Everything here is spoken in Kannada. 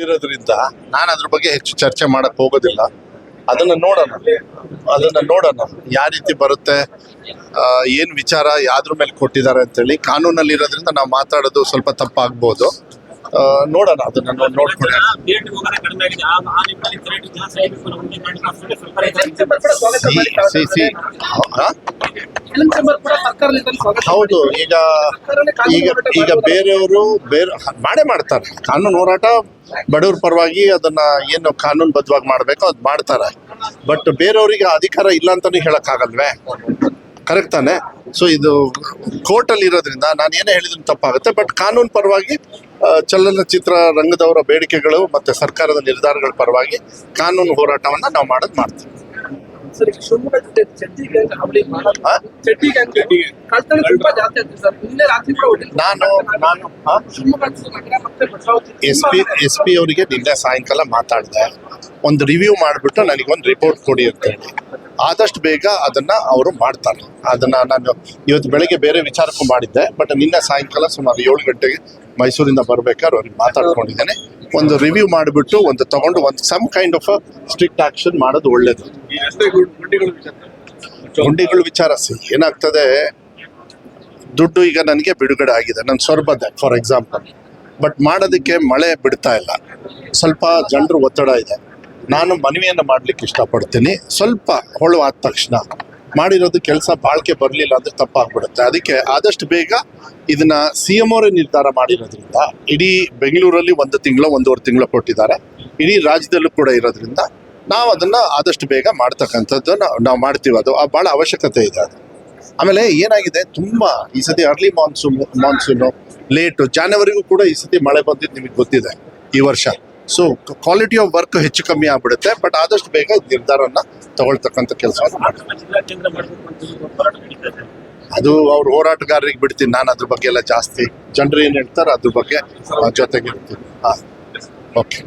ಇರೋದ್ರಿಂದ ನಾನು ಅದ್ರ ಬಗ್ಗೆ ಹೆಚ್ಚು ಚರ್ಚೆ ಮಾಡಕ್ ಹೋಗೋದಿಲ್ಲ. ಅದನ್ನ ನೋಡೋಣ. ಅದನ್ನ ನೋಡೋಣ. ಯಾವ ರೀತಿ ಬರುತ್ತೆ? ಏನ್ ವಿಚಾರ ಯಾವ್ದ್ರ ಮೇಲೆ ಕೊಟ್ಟಿದ್ದಾರೆ ಅಂತೇಳಿ ಕಾನೂನಲ್ಲಿ ಇರೋದ್ರಿಂದ ನಾವು ಮಾತಾಡೋದು ಸ್ವಲ್ಪ ತಪ್ಪಾಗ್ಬೋದು. ನೋಡೋಣ ಅದನ್ನ ನೋಡ್ಕೊಂಡು. See see. ಹೌದು ಈಗ ಈಗ ಈಗ ಬೇರೆಯವರು ಬೇರೆ ಮಾಡೇ ಮಾಡ್ತಾರೆ. ಕಾನೂನು ಹೋರಾಟ ಬಡವ್ರ ಪರವಾಗಿ ಅದನ್ನ ಏನು ಕಾನೂನು ಬದ್ಧವಾಗಿ ಮಾಡಬೇಕು ಅದು ಮಾಡ್ತಾರೆ. ಬಟ್ ಬೇರೆಯವರಿಗೆ ಅಧಿಕಾರ ಇಲ್ಲ ಅಂತಾನು ಹೇಳಕ್ಕಾಗಲ್ವೇ? ಕರೆಕ್ಟ್ ತಾನೆ? ಸೊ ಇದು ಕೋರ್ಟಲ್ಲಿ ಇರೋದ್ರಿಂದ ನಾನು ಏನೇ ಹೇಳಿದ್ರು ತಪ್ಪಾಗುತ್ತೆ. ಬಟ್ ಕಾನೂನು ಪರವಾಗಿ ಚಲನಚಿತ್ರ ರಂಗದವರ ಬೇಡಿಕೆಗಳು ಮತ್ತೆ ಸರ್ಕಾರದ ನಿರ್ಧಾರಗಳ ಪರವಾಗಿ ಕಾನೂನು ಹೋರಾಟವನ್ನ ನಾವು ಮಾಡೋದು ಮಾಡ್ತೀವಿ. ಸರ್ ಈಗ ಶಿವಮೊಗ್ಗ ಜೊತೆ ಚಡ್ಡಿ ಗ್ಯಾಂಗ್ ಹಾವಳಿ ಮಾಡೋದು ಹಾ? ಚಡ್ಡಿ ಗ್ಯಾಂಗ್ ಕಳ್ತನ ತುಂಬಾ ಜಾಸ್ತಿ ಆಗ್ತದೆ ಸರ್. ನಿನ್ನೆ ರಾತ್ರಿ ಕೂಡ ಹೊಡಿಲಿಕ್ಕೆ ನಾನು ನಾನು ಹಾ? ಶಿವಮೊಗ್ಗ ನಗರ ಮತ್ತೆ Bhadravati S P S P ಅವರಿಗೆ ನಿನ್ನೆ ಸಾಯಂಕಾಲ ಮಾತಾಡಿದೆ. ಒಂದು ರಿವ್ಯೂ ಮಾಡಿಬಿಟ್ಟು ನನಗೊಂದು ರಿಪೋರ್ಟ್ ಕೊಡಿ ಅಂತ ಹೇಳಿ. ಆದಷ್ಟು ಬೇಗ ಅದನ್ನ ಅವರು ಮಾಡ್ತಾರೆ. ಅದನ್ನ ನಾನು ಇವತ್ತು ಬೆಳಗ್ಗೆ ಬೇರೆ ವಿಚಾರಕ್ಕೂ ಮಾಡಿದ್ದೆ. ಬಟ್ ನಿನ್ನೆ ಸಾಯಂಕಾಲ ಸುಮಾರು ಏಳು ಗಂಟೆಗೆ ಮೈಸೂರಿಂದ ಬರ್ಬೇಕಾದ್ರೆ ಅವ್ರಿಗೆ ಮಾತಾಡ್ಕೊಂಡಿದ್ದೇನೆ. ಒಂದು ರಿವ್ಯೂ ಮಾಡಿಬಿಟ್ಟು ಒಂದು ತಗೊಂಡು ಒಂದು some kind of strict action ಮಾಡೋದು ಒಳ್ಳೇದು. ಗುಂಡಿಗಳ ವಿಚಾರ. ಸಿ ಏನಾಗ್ತದೆ? ದುಡ್ಡು ಈಗ ನನಗೆ ಬಿಡುಗಡೆ ಆಗಿದೆ. ನನ್ನ ಸೊರಬದ್ದೆ ಫಾರ್ ಎಕ್ಸಾಂಪಲ್ ಬಟ್ ಮಾಡೋದಕ್ಕೆ ಮಳೆ ಬಿಡ್ತಾ ಇಲ್ಲ. ಸ್ವಲ್ಪ ಜನರು ಒತ್ತಡ ಇದೆ. ನಾನು ಮನವಿಯನ್ನು ಮಾಡ್ಲಿಕ್ಕೆ ಇಷ್ಟಪಡ್ತೀನಿ. ಸ್ವಲ್ಪ ಹೊಳು ಆದ ತಕ್ಷಣ ಮಾಡಿರೋದು ಕೆಲಸ ಬಾಳ್ಕೆ ಬರಲಿಲ್ಲ ಅಂದ್ರೆ ತಪ್ಪಾಗ್ಬಿಡುತ್ತೆ. ಅದಕ್ಕೆ ಆದಷ್ಟು ಬೇಗ ಇದನ್ನ ಸಿ ಎಂ ಅವರೇ ನಿರ್ಧಾರ ಮಾಡಿರೋದ್ರಿಂದ, ಇಡೀ ಬೆಂಗಳೂರಲ್ಲಿ ಒಂದು ತಿಂಗಳು, ಒಂದೂವರೆ ತಿಂಗಳು ಕೊಟ್ಟಿದ್ದಾರೆ. ಇಡೀ ರಾಜ್ಯದಲ್ಲೂ ಕೂಡ ಇರೋದ್ರಿಂದ ನಾವು ಅದನ್ನ ಆದಷ್ಟು ಬೇಗ ಮಾಡ್ತಕ್ಕಂಥದ್ದು ನಾವು ಮಾಡ್ತೀವಿ. ಅದು ಭಾಳ ಅವಶ್ಯಕತೆ ಇದೆ ಅದು. ಆಮೇಲೆ ಏನಾಗಿದೆ, ತುಂಬಾ ಈ ಸತಿ ಅರ್ಲಿ ಮಾನ್ಸೂನ್ ಮಾನ್ಸೂನು ಲೇಟು ಜಾನ್ವರಿಗೂ ಕೂಡ ಈ ಸತಿ ಮಳೆ ಬಂದಿದ್ದು ನಿಮಗೆ ಗೊತ್ತಿದೆ, ಈ ವರ್ಷ. ಸೊ ಕ್ವಾಲಿಟಿ ಆಫ್ ವರ್ಕ್ ಹೆಚ್ಚು ಕಮ್ಮಿ ಆಗ್ಬಿಡುತ್ತೆ ಬಟ್ ಆದಷ್ಟು ಬೇಗ ನಿರ್ಧಾರನ ತಗೊಳ್ತಕ್ಕಂಥ ಕೆಲಸ. ಅದು ಅವ್ರ ಹೋರಾಟಗಾರರಿಗೆ ಬಿಡ್ತೀನಿ ನಾನು ಅದ್ರ ಬಗ್ಗೆ ಎಲ್ಲ ಜಾಸ್ತಿ. ಜನರು ಏನು ಹೇಳ್ತಾರೆ ಅದ್ರ ಬಗ್ಗೆ ಜೊತೆಗಿರ್ತೀನಿ. ಹಾಂ ಓಕೆ